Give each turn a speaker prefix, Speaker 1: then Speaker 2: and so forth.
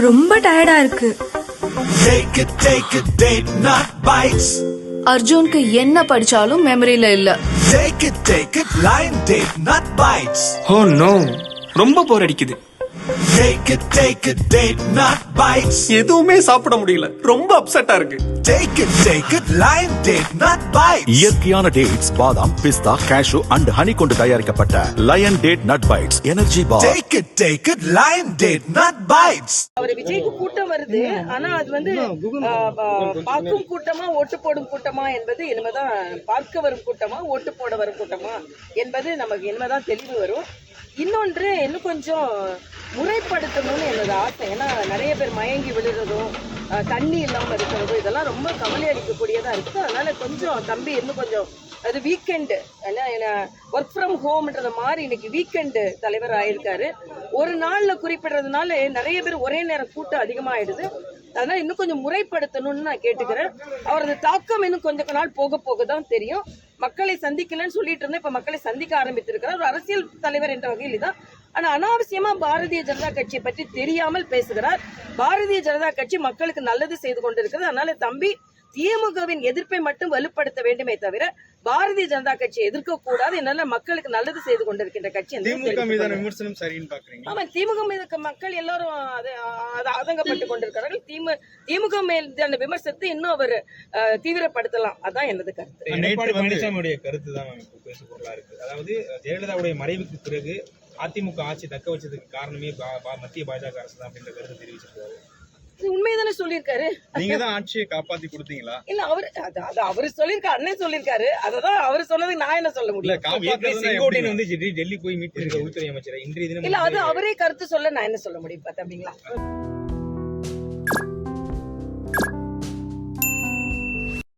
Speaker 1: ரொம்ப டயர்டா இருக்கு
Speaker 2: Take it, take it, date not bites.
Speaker 3: அர்ஜுனுக்கு என்ன படிச்சாலும் மெமரியில இல்ல
Speaker 2: Take it, take it, line date not bites.
Speaker 4: Oh no ரொம்ப போர் அடிக்குது
Speaker 2: Take it, take it, date not bites.
Speaker 4: எதுவுமே சாப்பிட முடியல ரொம்ப அப்செட்டா இருக்கு
Speaker 2: Take it, take it, line date not bites.
Speaker 5: இயற்கையான டேட்ஸ் பாதாம் பிஸ்தா கேஷு அண்ட் ஹனி கொண்டு தயாரிக்கப்பட்ட lion date nut bites energy bar
Speaker 2: Take it, take it, line date not bites.
Speaker 6: அவர் விஜய்க்கு கூட்டம் வருது ஆனா அது வந்து ஆ, ஆ, பார்க்கும் கூட்டமா ஓட்டு போடும் கூட்டமா என்பது இனிமேதான் பார்க்க வரும் கூட்டமா ஓட்டு போட வரும் கூட்டமா என்பது நமக்கு இனிமேதான் தெளிவு வரும் இன்னொன்று இன்னும் கொஞ்சம் முறைப்படுத்தணும்னு என்னோட ஆசை. ஏன்னா நிறைய பேர் மயங்கி விழுகிறதும் தண்ணி இல்லாம இருக்கிறதும் இதெல்லாம் ரொம்ப கவலை அளிக்கக்கூடியதாக இருக்குது அதனால கொஞ்சம் தம்பி இன்னும் கொஞ்சம் அது வீக்கெண்டு ஏன்னா ஒர்க் ஃப்ரம் ஹோம்ன்றத மாதிரி இன்னைக்கு வீக்கெண்டு தலைவர் ஆயிருக்காரு. ஒரு நாள்ல குறிப்பிடுறதுனால நிறைய பேர் ஒரே நேரம் கூட்டம் அதிகமாயிடுது. அதனால இன்னும் கொஞ்சம் முறைப்படுத்தணும்னு நான் கேட்டுக்கிறேன். அவரது தாக்கம் இன்னும் கொஞ்ச நாள் போக போக தான் தெரியும். மக்களை சந்திக்கலன்னு சொல்லிட்டு இருந்தேன். இப்ப மக்களை சந்திக்க ஆரம்பித்திருக்கிறார். ஒரு அரசியல் தலைவர் என்ற வகையில் தான். ஆனா அனாவசியமா பாரதிய ஜனதா கட்சியை பற்றி தெரியாமல் பேசுகிறார். பாரதிய ஜனதா கட்சி மக்களுக்கு நல்லது செய்து கொண்டிருக்கிறது. அதனால தம்பி திமுகவின் எதிர்ப்பை மட்டும் வலுப்படுத்த வேண்டுமே தவிர பாரதிய ஜனதா கட்சியை எதிர்க்க கூடாது என்னால மக்களுக்கு நல்லது செய்து கொண்டிருக்கின்ற கட்சி
Speaker 7: திமுக மீதான. விமர்சனம் சரின்னு பாக்குறீங்களா
Speaker 6: ஆமா திமுக மீது மக்கள் எல்லாரும் அது ஆதங்கப்பட்டு கொண்டிருக்கிறார்கள். திமு திமுக மீதான விமர்சனத்தை இன்னும் அவர் தீவிரப்படுத்தலாம். அதான் எனது கருத்து.
Speaker 7: பழனிசாமியுடைய கருத்து தான் பேசு பொருளா இருக்கு. அதாவது ஜெயலலிதாவுடைய மறைவுக்கு பிறகு அதிமுக ஆட்சி தக்க வச்சதுக்கு காரணமே பா- பா- மத்திய பாஜக அரசு தான் அப்படின்ற கருத்து தெரிவிச்சிருக்காரு.
Speaker 6: சொல்லியிருக்காரு.
Speaker 7: நீங்க தான் ஆட்சியை காப்பாத்தி கொடுத்தீங்களா?
Speaker 6: இல்ல அவர் அது அவரு சொல்லியிருக்காரு அண்ணன் சொல்லியிருக்காரு. அததான் அவர் சொன்னதுக்கு நான் என்ன சொல்ல முடியும்?
Speaker 7: செங்கோட்டையன் வந்து டெல்லி- போய் மீட்டு உள்துறை அமைச்சர். இன்றைய தினம்
Speaker 6: இல்ல அது அவரே கருத்து சொல்ல நான் என்ன சொல்ல முடியும்? பார்த்தா அப்படிங்களா?